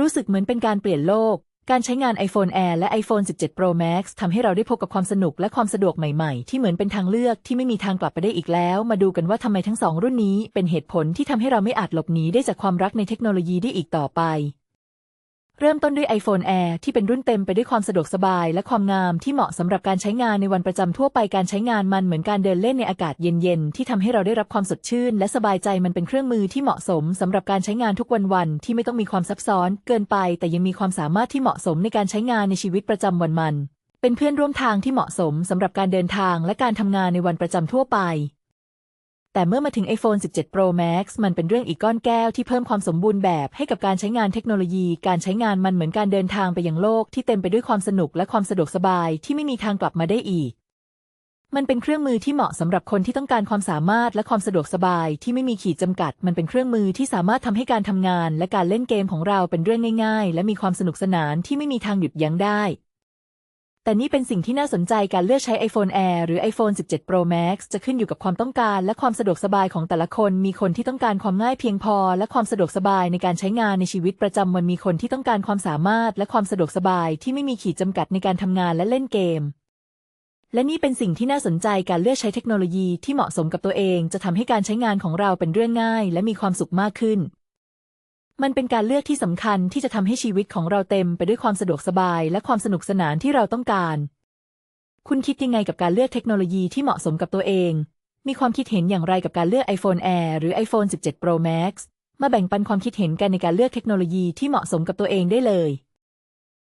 รู้สึกเหมือนเป็นการเปลี่ยนโลก การใช้งาน iPhone Air และ iPhone 17 Pro Max ทำให้เราได้พบกับความสนุกและความสะดวกใหม่ๆ ที่เหมือนเป็นทางเลือกที่ไม่มีทางกลับไปได้อีกแล้ว มาดูกันว่าทำไมทั้งสองรุ่นนี้เป็นเหตุผลที่ทำให้เราไม่อาจหลบหนีได้จากความรักในเทคโนโลยีได้อีกต่อไป เริ่มต้นด้วย iPhone Air ที่เป็นรุ่นเต็มไปด้วยความสะดวกสบายและความงามที่เหมาะสำหรับการใช้งานในวันประจำทั่วไปการใช้งานมันเหมือนการเดินเล่นในอากาศเย็นๆ ที่ทำให้เราได้รับความสดชื่น และสบายใจมันเป็นเครื่องมือที่เหมาะสมสำหรับการใช้งานทุกวันๆที่ไม่ต้องมีความซับซ้อน เกินไป แต่ยังมีความสามารถที่เหมาะสมในการใช้งานในชีวิตประจำวันมัน เป็นเพื่อนร่วมทางที่เหมาะสมสำหรับการเดินทางและการทำงานในวันประจำทั่วไป แต่เมื่อมาถึง iPhone 17 Pro Max มันเป็นเรื่องอีกก้อนแก้วที่เพิ่มความสมบูรณ์แบบให้กับการใช้งานเทคโนโลยี การใช้งานมันเหมือนการเดินทางไปยังโลกที่เต็มไปด้วยความสนุกและความสะดวกสบายที่ไม่มีทางกลับมาได้อีก มันเป็นเครื่องมือที่เหมาะสำหรับคนที่ต้องการความสามารถและความสะดวกสบายที่ไม่มีขีดจำกัด มันเป็นเครื่องมือที่สามารถทำให้การทำงาน และการเล่นเกมของเราเป็นเรื่องง่าย ๆ และมีความสนุกสนานที่ไม่มีทางหยุดยั้งได้ แต่นี่เป็นสิ่งที่น่าสนใจการเลือกใช้ iPhone Air หรือ iPhone 17 Pro Max จะขึ้นอยู่กับความต้องการ และความสะดวกสบายของแต่ละคน มีคนที่ต้องการความง่ายเพียงพอ และความสะดวกสบายในการใช้งานในชีวิตประจำวัน มีคนที่ต้องการความสามารถ และความสะดวกสบายที่ไม่มีขีดจำกัดในการทำงานและเล่นเกม และนี่เป็นสิ่งที่น่าสนใจการเลือกใช้เทคโนโลยีที่เหมาะสมกับตัวเอง จะทำให้การใช้งานของเราเป็นเรื่องง่าย และมีความสุขมากขึ้น มันเป็นการเลือกที่สำคัญที่จะทำให้ชีวิตของเราเต็มไปด้วยความสะดวกสบายและความสนุกสนานที่เราต้องการ คุณคิดยังไงกับการเลือกเทคโนโลยีที่เหมาะสมกับตัวเอง มีความคิดเห็นอย่างไรกับการเลือก iPhone Air หรือ iPhone 17 Pro Max มาแบ่งปันความคิดเห็นกันในการเลือกเทคโนโลยีที่เหมาะสมกับตัวเองได้เลย